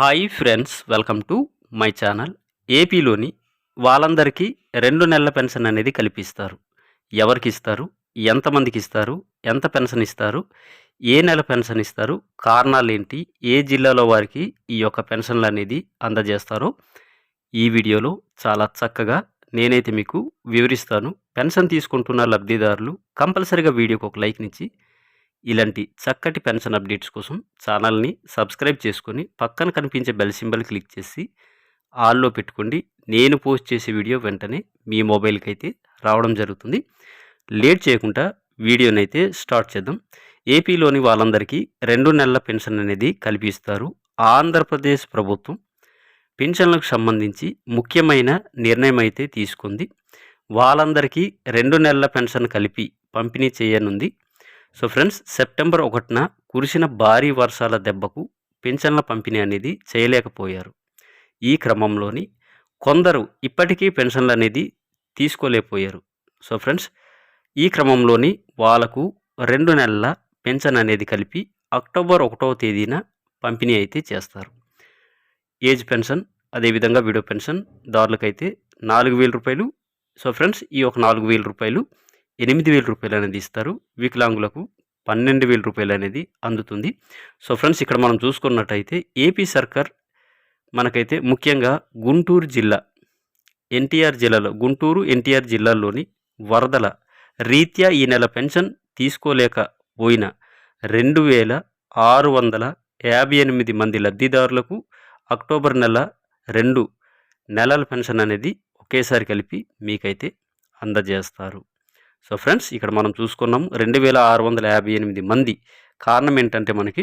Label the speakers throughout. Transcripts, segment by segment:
Speaker 1: Hi friends welcome to my channel. ఏపీలోని వాళ్ళందరికీ రెండు నెలల పెన్షన్ అనేది కల్పిస్తారు. ఎవరికి ఇస్తారు ఎంతమందికి ఇస్తారు ఎంత పెన్షన్ ఇస్తారు? ఏ నెల పెన్షన్ ఇస్తారు? కారణాలు ఏంటి ఏ జిల్లాలో వారికి ఈ యొక్క పెన్షన్లు అనేది అందజేస్తారో ఈ వీడియోలో చాలా చక్కగా నేనైతే మీకు వివరిస్తాను. పెన్షన్ తీసుకుంటున్న లబ్ధిదారులు కంపల్సరిగా వీడియోకి ఒక లైక్నిచ్చి ఇలాంటి చక్కటి పెన్షన్ అప్డేట్స్ కోసం ఛానల్ని సబ్స్క్రైబ్ చేసుకొని పక్కన కనిపించే బెల్ సింబల్ క్లిక్ చేసి ఆల్లో పెట్టుకోండి. నేను పోస్ట్ చేసే వీడియో వెంటనే మీ మొబైల్కి అయితే రావడం జరుగుతుంది. లేట్ చేయకుండా వీడియోని అయితే స్టార్ట్ చేద్దాం. ఏపీలోని వాళ్ళందరికీ రెండు నెలల పెన్షన్ అనేది కల్పిస్తారు ఆంధ్రప్రదేశ్ ప్రభుత్వం. పెన్షన్లకు సంబంధించి ముఖ్యమైన నిర్ణయం అయితే తీసుకుంది. వాళ్ళందరికీ రెండు నెలల పెన్షన్ కలిపి పంపిణీ చేయనుంది. సో ఫ్రెండ్స్ సెప్టెంబర్ ఒకటిన కురిసిన భారీ వర్షాల దెబ్బకు పెన్షన్ల పంపిణీ అనేది చేయలేకపోయారు. ఈ క్రమంలోని కొందరు ఇప్పటికీ పెన్షన్లు అనేది తీసుకోలేకపోయారు. సో ఫ్రెండ్స్ ఈ క్రమంలోని వాళ్ళకు రెండు నెలల పెన్షన్ అనేది కలిపి అక్టోబర్ ఒకటవ తేదీన పంపిణీ అయితే చేస్తారు. ఏజ్ పెన్షన్ అదేవిధంగా విడో పెన్షన్ దారులకైతే నాలుగు వేల రూపాయలు. సో ఫ్రెండ్స్ ఈ ఒక నాలుగు వేల రూపాయలు ఎనిమిది వేల రూపాయలు అనేది ఇస్తారు. వికలాంగులకు పన్నెండు వేల రూపాయలు అనేది అందుతుంది. సో ఫ్రెండ్స్ ఇక్కడ మనం చూసుకున్నట్టయితే ఏపీ సర్కార్ మనకైతే ముఖ్యంగా గుంటూరు జిల్లా ఎన్టీఆర్ జిల్లాలో గుంటూరు ఎన్టీఆర్ జిల్లాల్లోని వరదల రీత్యా ఈ నెల పెన్షన్ తీసుకోలేకపోయిన రెండు వేల ఆరు వందల యాభై ఎనిమిది మంది లబ్ధిదారులకు అక్టోబర్ నెల రెండు నెలల పెన్షన్ అనేది ఒకేసారి కలిపి మీకైతే అందజేస్తారు. సో ఫ్రెండ్స్ ఇక్కడ మనం చూసుకున్నాం రెండు వేల ఆరు వందల యాభై ఎనిమిది మంది. కారణం ఏంటంటే మనకి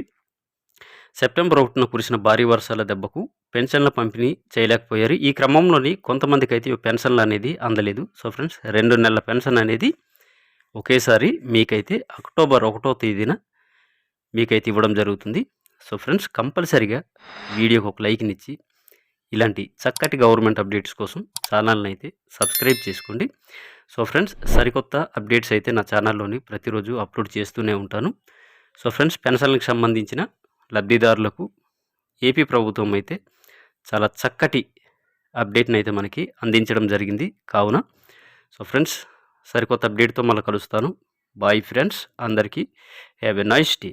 Speaker 1: సెప్టెంబర్ ఒకటిన కురిసిన భారీ వర్షాల దెబ్బకు పెన్షన్ల పంపిణీ చేయలేకపోయారు. ఈ క్రమంలోని కొంతమందికి అయితే పెన్షన్లు అనేది అందలేదు. సో ఫ్రెండ్స్ రెండు నెలల పెన్షన్ అనేది ఒకేసారి మీకైతే అక్టోబర్ ఒకటో తేదీన మీకైతే ఇవ్వడం జరుగుతుంది. సో ఫ్రెండ్స్ కంపల్సరిగా వీడియోకి ఒక లైక్నిచ్చి ఇలాంటి చక్కటి గవర్నమెంట్ అప్డేట్స్ కోసం ఛానల్ని అయితే సబ్స్క్రైబ్ చేసుకోండి. సో ఫ్రెండ్స్ సరికొత్త అప్డేట్స్ అయితే నా ఛానల్లోని ప్రతిరోజు అప్లోడ్ చేస్తూనే ఉంటాను. సో ఫ్రెండ్స్ పెన్షన్లకు సంబంధించిన లబ్ధిదారులకు ఏపీ ప్రభుత్వం అయితే చాలా చక్కటి అప్డేట్ని అయితే మనకి అందించడం జరిగింది కావున. సో ఫ్రెండ్స్ సరికొత్త అప్డేట్తో మళ్ళీ కలుస్తాను. బాయ్ ఫ్రెండ్స్ అందరికీ హ్యావ్ ఎ నైస్ డే.